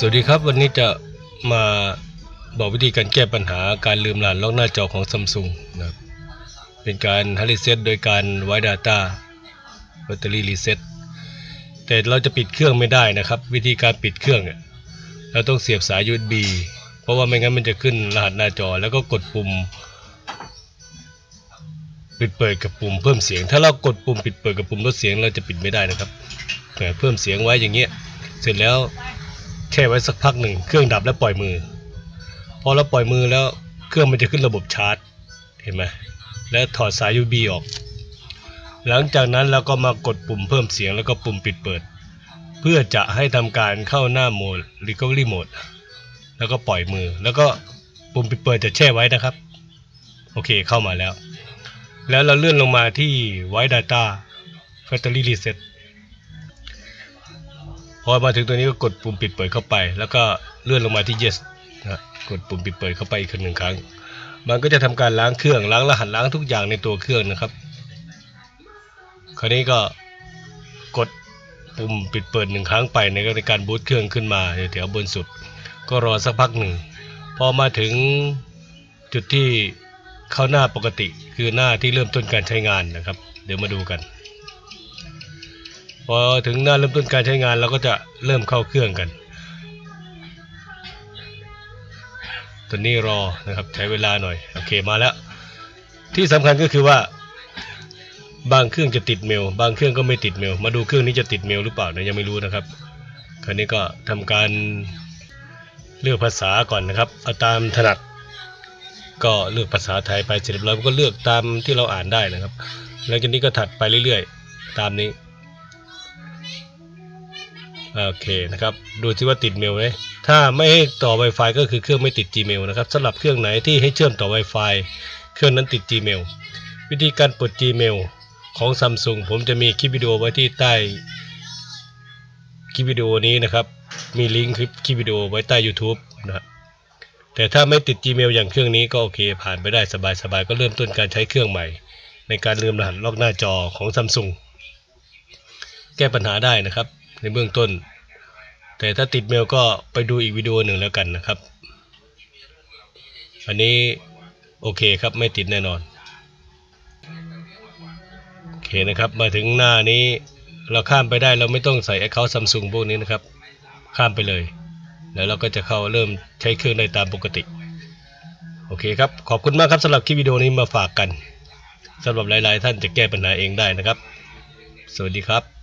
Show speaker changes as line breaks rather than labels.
สวัสดีครับวันนี้จะมาบอกวิธีการแก้ปัญหาการลืมรหัสล็อกหน้าจอของ Samsung นะครับเป็นการฮัรีเซ็ตโดยการไว้ Data แบตเตอรี่รีเซ็ตแต่เราจะปิดเครื่องไม่ได้นะครับ วิธีการปิดเครื่องเนี่ยเราต้องเสียบสาย USB เพราะว่าไม่งั้นมันจะขึ้นรหัสหน้าจอแล้วก็กดปุ่ม ปิดเปิดกับปุ่มเพิ่มเสียง ถ้าเรากดปุ่มปิดเปิดกับปุ่มลดเสียงเราจะปิดไม่ได้นะครับแต่เพิ่มเสียงไว้อย่างเงี้ยเสร็จแล้ว แช่ไว้สักพักหนึ่งเครื่องดับแล้วปล่อยมือ พอเราปล่อยมือแล้วเครื่องมันจะขึ้นระบบชาร์จ เห็นไหมแล้วถอดสาย USB ออก หลังจากนั้นเราก็มากดปุ่มเพิ่มเสียงแล้วก็ปุ่มปิดเปิด เพื่อจะให้ทำการเข้าหน้าโหมด Recovery Mode แล้วก็ปล่อยมือ แล้วก็ปุ่มปิดเปิดจะแช่ไว้นะครับ โอเคเข้ามาแล้ว แล้วเราเลื่อนลงมาที่ White Data Factory Reset อมาถึงตัวนี้ก็กดปุ่มปิดเปิดเข้าไป แล้วก็เลื่อนลงมาที่ yes นะกดปุ่มปิดเปิดเข้าไปอีกหนึ่งครั้ง มันก็จะทำการล้างเครื่องล้างรหัสล้างทุกอย่างในตัวเครื่องนะครับ คราวนี้ก็กดปุ่มปิดเปิดหนึ่งครั้งไปในการบูตเครื่องขึ้นมาแถวบนสุด ก็รอสักพักหนึ่งพอมาถึงจุดที่เข้าหน้าปกติคือหน้าที่เริ่มต้นการใช้งานนะครับ เดี๋ยวมาดูกัน พอถึงหน้าเริ่มต้นการใช้งานเราก็จะเริ่มเข้าเครื่องกันตอนนี้รอนะครับใช้เวลาหน่อยโอเคมาแล้ว ที่สำคัญก็คือว่า บางเครื่องจะติดเมล บางเครื่องก็ไม่ติดเมล มาดูเครื่องนี้จะติดเมลหรือเปล่านะยังไม่รู้นะครับ คราวนี้ก็ทำการเลือกภาษาก่อนนะครับเอาตามถนัดก็เลือกภาษาไทยไปเสร็จเรียบร้อยก็เลือกตามที่เราอ่านได้นะครับ แล้วจากนี้ก็ถัดไปเรื่อยๆ ตามนี้ โอเคนะครับดูที่ว่าติดเมลไหมถ้าไม่ให้ต่อ Wi-Fi ก็คือเครื่องไม่ติด Gmail นะครับสำหรับเครื่องไหนที่ให้เชื่อมต่อ Wi-Fi เครื่องนั้นติด Gmail วิธีการเปิด Gmail ของ Samsung ผมจะมีคลิปวิดีโอไว้ที่ใต้คลิปวิดีโอนี้นะครับ มีลิงก์คลิปคลิปวิดีโอไว้ใต้ YouTube นะครับแต่ถ้าไม่ติด Gmail อย่างเครื่องนี้ก็โอเคผ่านไปได้สบายๆก็เริ่มต้นการใช้เครื่องใหม่ ในการลืมรหัสล็อกหน้าจอของ Samsung แก้ปัญหาได้นะครับ ในเบื้องต้น แต่ถ้าติดเมลก็ไปดูอีกวิดีโอหนึ่งแล้วกันนะครับ อันนี้โอเคครับไม่ติดแน่นอนโอเคนะครับมาถึงหน้านี้เราข้ามไปได้เราไม่ต้องใส่ Account Samsung พวกนี้นะครับ ข้ามไปเลย แล้วเราก็จะเข้าเริ่มใช้เครื่องได้ตามปกติ โอเคครับ ขอบคุณมากครับสำหรับคลิปวิดีโอนี้มาฝากกันสำหรับหลาย ๆ ท่านจะแก้ปัญหาเองได้นะครับ สวัสดีครับ